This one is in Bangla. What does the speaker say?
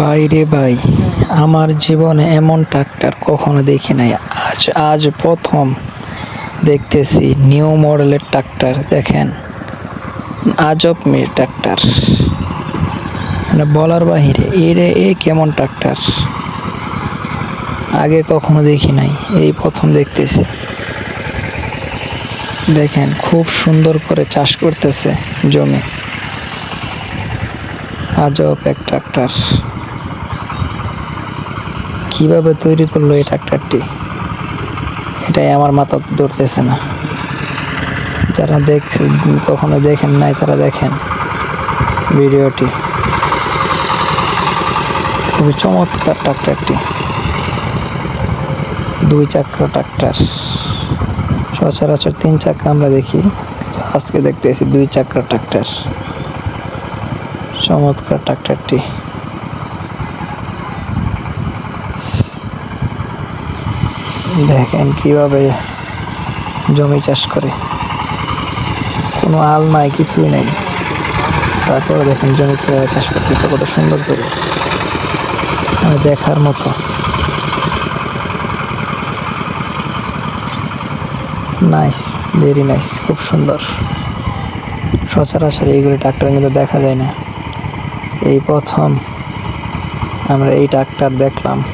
ভাই রে ভাই, আমার জীবনে এমন ট্রাক্টর কখনো দেখি নাই। আজ আজ প্রথম দেখতেছি নিউ মডেলের ট্রাক্টর দেখেন। আজব মি ট্রাক্টর মানে বলার বাহিরে, এরে, এ কেমন ট্রাক্টর আগে কখনো দেখি নাই, এই প্রথম দেখতেছি। দেখেন, খুব সুন্দর করে চাষ করতেছে জমি। আজব এক ট্রাক্টর কীভাবে তৈরি করল এই ট্রাক্টরটি? এটাই আমার মাথা ধরতেছে না। যারা দেখ, কখনো দেখেন নাই তারা দেখেন ভিডিওটি। খুবই চমৎকার ট্রাক্টরটি। দুই চাক্কা ট্রাক্টর। সচরাচর তিন চাক্কা আমরা দেখি। আজকে দেখতেছি দুই চাক্কা ট্রাক্টর। চমৎকার ট্রাক্টরটি। দেখেন কীভাবে জমি চাষ করে। কোনো আল নাই, কিছুই নাই। তারপরে দেখেন জমি কীভাবে চাষ করতেছে, কত সুন্দর করে। মানে দেখার মতো। নাইস ভেরি নাইস খুব সুন্দর। সচরাচর এইগুলি ট্রাক্টর কিন্তু দেখা যায় না। এই প্রথম আমরা এই ট্রাক্টর দেখলাম।